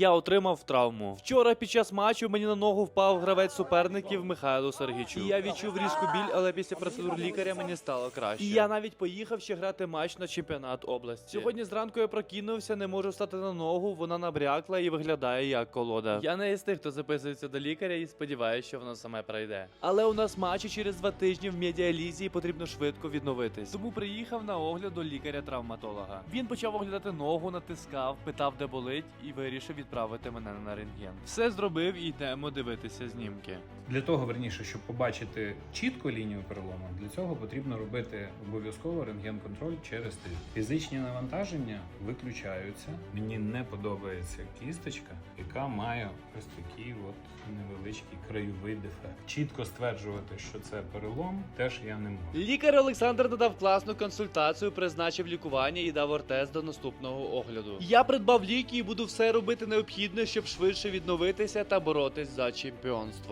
Я отримав травму. Вчора під час матчу мені на ногу впав гравець суперників Михайло Сергійчук. І я відчув різку біль, але після процедур лікаря мені стало краще. І я навіть поїхав ще грати матч на чемпіонат області. Сьогодні зранку я прокинувся, не можу встати на ногу, вона набрякла і виглядає як колода. Я не із тих, хто записується до лікаря і сподіваюся, що воно саме пройде. Але у нас матчі через два тижні в медіалізі і потрібно швидко відновитись. Тому приїхав на огляд до лікаря-травматолога. Він почав оглядати ногу, натискав, питав, де болить, і вирішив відправити мене на рентген. Все зробив і йдемо дивитися знімки. Для того, верніше, щоб побачити чітко лінію перелому, для цього потрібно робити обов'язково рентген-контроль через тиск. Фізичні навантаження виключаються. Мені не подобається кісточка, яка має ось такий от невеличкий краєвий дефект. Чітко стверджувати, що це перелом, теж я не можу. Лікар Олександр надав класну консультацію, призначив лікування і дав ортез до наступного огляду. Я придбав ліки і буду все робити необхідне, щоб швидше відновитися та боротись за чемпіонство.